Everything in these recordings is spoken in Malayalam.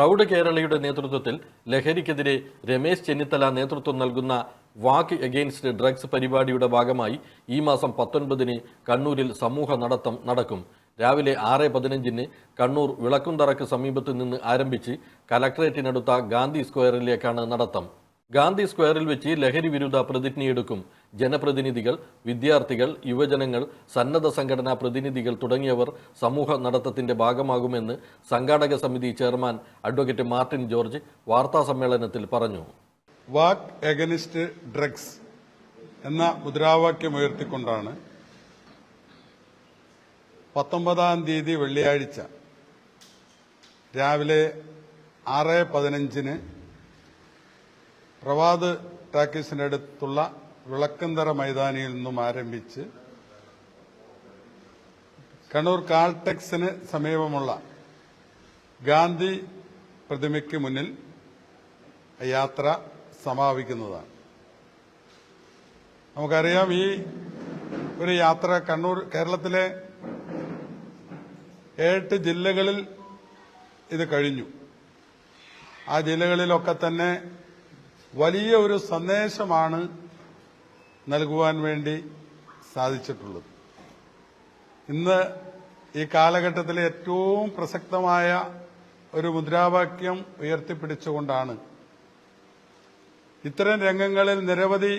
പ്രൗഢ കേരളയുടെ നേതൃത്വത്തിൽ ലഹരിക്കെതിരെ രമേശ് ചെന്നിത്തല നേതൃത്വം നൽകുന്ന വാക്ക് എഗെയിൻസ്റ്റ് ഡ്രഗ്സ് പരിപാടിയുടെ ഭാഗമായി ഈ മാസം പത്തൊൻപതിന് കണ്ണൂരിൽ സമൂഹ നടത്തം നടക്കും. രാവിലെ ആറ് പതിനഞ്ചിന് കണ്ണൂർ വിളക്കുംതറക്ക് സമീപത്ത് നിന്ന് ആരംഭിച്ച് കലക്ട്രേറ്റിനടുത്ത ഗാന്ധി സ്ക്വയറിലേക്കാണ് നടത്തം. ഗാന്ധി സ്ക്വയറിൽ വെച്ച് ലഹരി വിരുദ്ധ പ്രതിജ്ഞയെടുക്കും. ജനപ്രതിനിധികൾ വിദ്യാർത്ഥികൾ യുവജനങ്ങൾ സന്നദ്ധ സംഘടനാ പ്രതിനിധികൾ തുടങ്ങിയവർ സമൂഹ നടത്തത്തിന്റെ ഭാഗമാകുമെന്ന് സംഘാടക സമിതി ചെയർമാൻ അഡ്വക്കേറ്റ് മാർട്ടിൻ ജോർജ് വാർത്താ സമ്മേളനത്തിൽ പറഞ്ഞു. വാക്ക് എഗനിസ്റ്റ് ഡ്രഗ്സ് എന്ന മുദ്രാവാക്യം ഉയർത്തിക്കൊണ്ടാണ് പത്തൊമ്പതാം തീയതി വെള്ളിയാഴ്ച രാവിലെ ആറ് പതിനഞ്ചിന് പ്രവാദ് ടാക്കീസിന്റെ അടുത്തുള്ള വിളക്കന്തറ മൈതാനിയിൽ നിന്നും ആരംഭിച്ച് കണ്ണൂർ കാൾടെക്സിന് സമീപമുള്ള ഗാന്ധി പ്രതിമയ്ക്ക് മുന്നിൽ യാത്ര സമാപിക്കുന്നതാണ്. നമുക്കറിയാം ഈ ഒരു യാത്ര കണ്ണൂർ കേരളത്തിലെ എട്ട് ജില്ലകളിൽ ഇത് കഴിഞ്ഞു. ആ ജില്ലകളിലൊക്കെ തന്നെ വലിയ ഒരു സന്ദേശമാണ് നൽകുവാൻ വേണ്ടി സാധിച്ചിട്ടുള്ളത്. ഇന്ന് ഈ കാലഘട്ടത്തിലെ ഏറ്റവും പ്രസക്തമായ ഒരു മുദ്രാവാക്യം ഉയർത്തിപ്പിടിച്ചുകൊണ്ടാണ് ഇത്തരം രംഗങ്ങളിൽ നിരവധി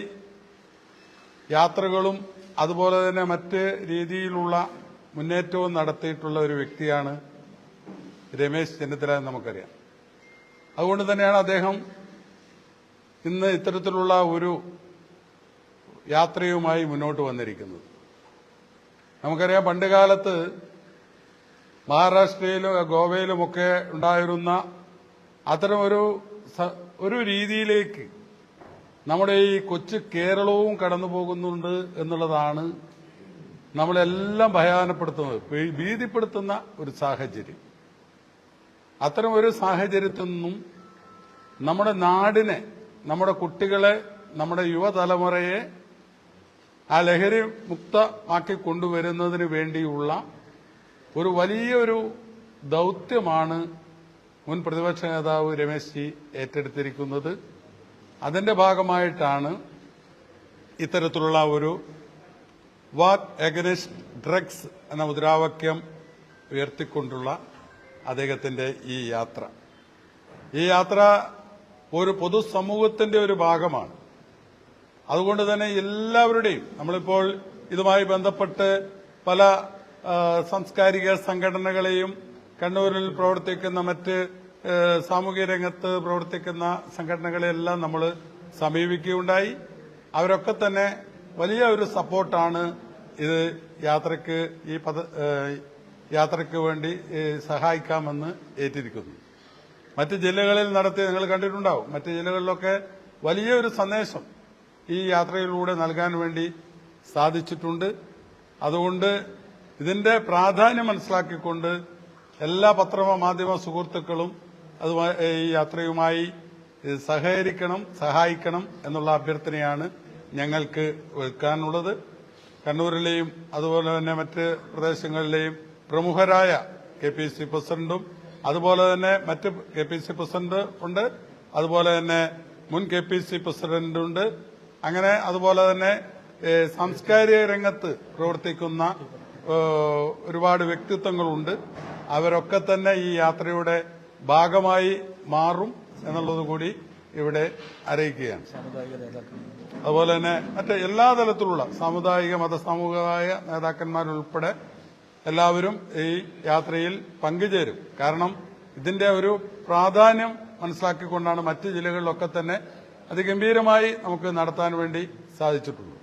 യാത്രകളും അതുപോലെ തന്നെ മറ്റ് രീതിയിലുള്ള മുന്നേറ്റവും നടത്തിയിട്ടുള്ള ഒരു വ്യക്തിയാണ് രമേശ് ചെന്നിത്തല എന്ന് നമുക്കറിയാം. അതുകൊണ്ട് തന്നെയാണ് അദ്ദേഹം ഇന്ന് ഇത്തരത്തിലുള്ള ഒരു യാത്രയുമായി മുന്നോട്ട് വന്നിരിക്കുന്നത്. നമുക്കറിയാം പണ്ടുകാലത്ത് മഹാരാഷ്ട്രയിലും ഗോവയിലുമൊക്കെ ഉണ്ടായിരുന്ന അത്തരം ഒരു രീതിയിലേക്ക് നമ്മുടെ ഈ കൊച്ചു കേരളവും കടന്നു പോകുന്നുണ്ട് എന്നുള്ളതാണ് നമ്മളെല്ലാം ഭയാനപ്പെടുത്തുന്നത് ഭീതിപ്പെടുത്തുന്ന ഒരു സാഹചര്യം. അത്തരം ഒരു സാഹചര്യത്തിൽ നിന്നും നമ്മുടെ നാടിനെ നമ്മുടെ കുട്ടികളെ നമ്മുടെ യുവതലമുറയെ ആ ലഹരി മുക്തമാക്കി കൊണ്ടുവരുന്നതിന് വേണ്ടിയുള്ള ഒരു വലിയൊരു ദൗത്യമാണ് മുൻ പ്രതിപക്ഷ നേതാവ് രമേശ് ജി ഏറ്റെടുത്തിരിക്കുന്നത്. അതിന്റെ ഭാഗമായിട്ടാണ് ഇത്തരത്തിലുള്ള ഒരു വാക്ക് എഗനിസ്റ്റ് ഡ്രഗ്സ് എന്ന മുദ്രാവാക്യം ഉയർത്തിക്കൊണ്ടുള്ള അദ്ദേഹത്തിന്റെ ഈ യാത്ര. ഈ യാത്ര ഒരു പൊതുസമൂഹത്തിന്റെ ഒരു ഭാഗമാണ്. അതുകൊണ്ട് തന്നെ എല്ലാവരുടെയും നമ്മളിപ്പോൾ ഇതുമായി ബന്ധപ്പെട്ട് പല സാംസ്കാരിക സംഘടനകളെയും കണ്ണൂരിൽ പ്രവർത്തിക്കുന്ന മറ്റ് സാമൂഹിക രംഗത്ത് പ്രവർത്തിക്കുന്ന സംഘടനകളെല്ലാം നമ്മൾ സമീപിക്കുകയുണ്ടായി. അവരൊക്കെ തന്നെ വലിയ ഒരു സപ്പോർട്ടാണ് ഇത് യാത്രയ്ക്ക് ഈ പദ യാത്രയ്ക്ക് വേണ്ടി സഹായിക്കാമെന്ന് ഏറ്റിരിക്കുന്നു. മറ്റ് ജില്ലകളിൽ നടത്തി നിങ്ങൾ കണ്ടിട്ടുണ്ടാവും. മറ്റ് ജില്ലകളിലൊക്കെ വലിയൊരു സന്ദേശം ഈ യാത്രയിലൂടെ നൽകാൻ വേണ്ടി സാധിച്ചിട്ടുണ്ട്. അതുകൊണ്ട് ഇതിന്റെ പ്രാധാന്യം മനസ്സിലാക്കിക്കൊണ്ട് എല്ലാ പത്രമാധ്യമ സുഹൃത്തുക്കളും അത് ഈ യാത്രയുമായി സഹകരിക്കണം സഹായിക്കണം എന്നുള്ള അഭ്യർത്ഥനയാണ് ഞങ്ങൾക്ക് വെക്കാനുള്ളത്. കണ്ണൂരിലെയും അതുപോലെ തന്നെ മറ്റ് പ്രദേശങ്ങളിലെയും പ്രമുഖരായ കെ പി സി പ്രസിഡന്റും അതുപോലെ തന്നെ മറ്റ് കെ പി സി പ്രസിഡന്റ് ഉണ്ട്. അതുപോലെ തന്നെ മുൻ കെ പി സി പ്രസിഡന്റ് ഉണ്ട്. അങ്ങനെ അതുപോലെ തന്നെ സാംസ്കാരിക രംഗത്ത് പ്രവർത്തിക്കുന്ന ഒരുപാട് വ്യക്തിത്വങ്ങളുണ്ട്. അവരൊക്കെ തന്നെ ഈ യാത്രയുടെ ഭാഗമായി മാറും എന്നുള്ളത് കൂടി ഇവിടെ അറിയിക്കുകയാണ്. അതുപോലെ തന്നെ മറ്റ് എല്ലാ തലത്തിലുള്ള സാമുദായിക മത സാമൂഹിക നേതാക്കന്മാരുൾപ്പെടെ എല്ലാവരും ഈ യാത്രയിൽ പങ്കുചേരും. കാരണം ഇതിന്റെ ഒരു പ്രാധാന്യം മനസ്സിലാക്കിക്കൊണ്ടാണ് മറ്റ് ജില്ലകളിലൊക്കെ തന്നെ അതിഗംഭീരമായി നമുക്ക് നടത്താൻ വേണ്ടി സാധിച്ചിട്ടുള്ളൂ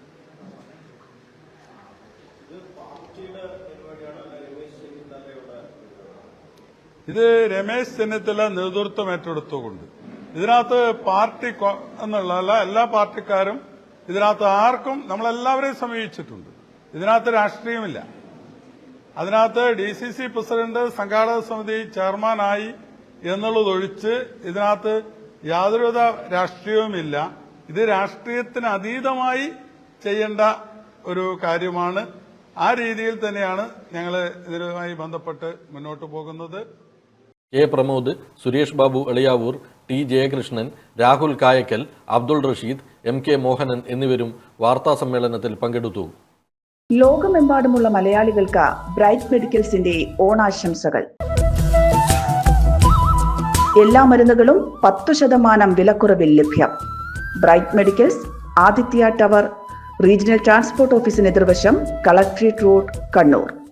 ഇത് രമേശ് ചെന്നിത്തല നേതൃത്വം ഏറ്റെടുത്തുകൊണ്ട്. ഇതിനകത്ത് പാർട്ടി എന്നുള്ളതല്ല എല്ലാ പാർട്ടിക്കാരും ഇതിനകത്ത് ആർക്കും നമ്മളെല്ലാവരെയും സമീപിച്ചിട്ടുണ്ട്. ഇതിനകത്ത് രാഷ്ട്രീയമില്ല. അതിനകത്ത് ഡി സി സി പ്രസിഡന്റ് സംഘാടക സമിതി ചെയർമാനായി എന്നുള്ളതൊഴിച്ച് ഇതിനകത്ത് യാതൊരുവിധ രാഷ്ട്രീയവുമില്ല. ഇത് രാഷ്ട്രീയത്തിന് അതീതമായി ചെയ്യേണ്ട ഒരു കാര്യമാണ്. ആ രീതിയിൽ തന്നെയാണ് ഞങ്ങൾ ഇതിനുമായി ബന്ധപ്പെട്ട് മുന്നോട്ട് പോകുന്നത്. K Pramod Suresh Babu Eliyavoor T Jayakrishnan Rahul Kayakkal Abdul Rasheed M K Mohanan എന്നിവരും വാർത്താസമ്മേളനത്തിൽ പങ്കെടുത്തു. ലോകമെമ്പാടുമുള്ള മലയാളികൾക്ക് ബ്രൈറ്റ് മെഡിക്കൽസിന്റെ ഓണാശംസകൾ. എല്ലാ മരുന്നുകളും പത്തു ശതമാനം വിലക്കുറവിൽ ലഭ്യം. Bright medicals Aditya tower regional transport ഓഫീസിന് എതിർവശം കളക്ട്രേറ്റ് റോഡ് കണ്ണൂർ.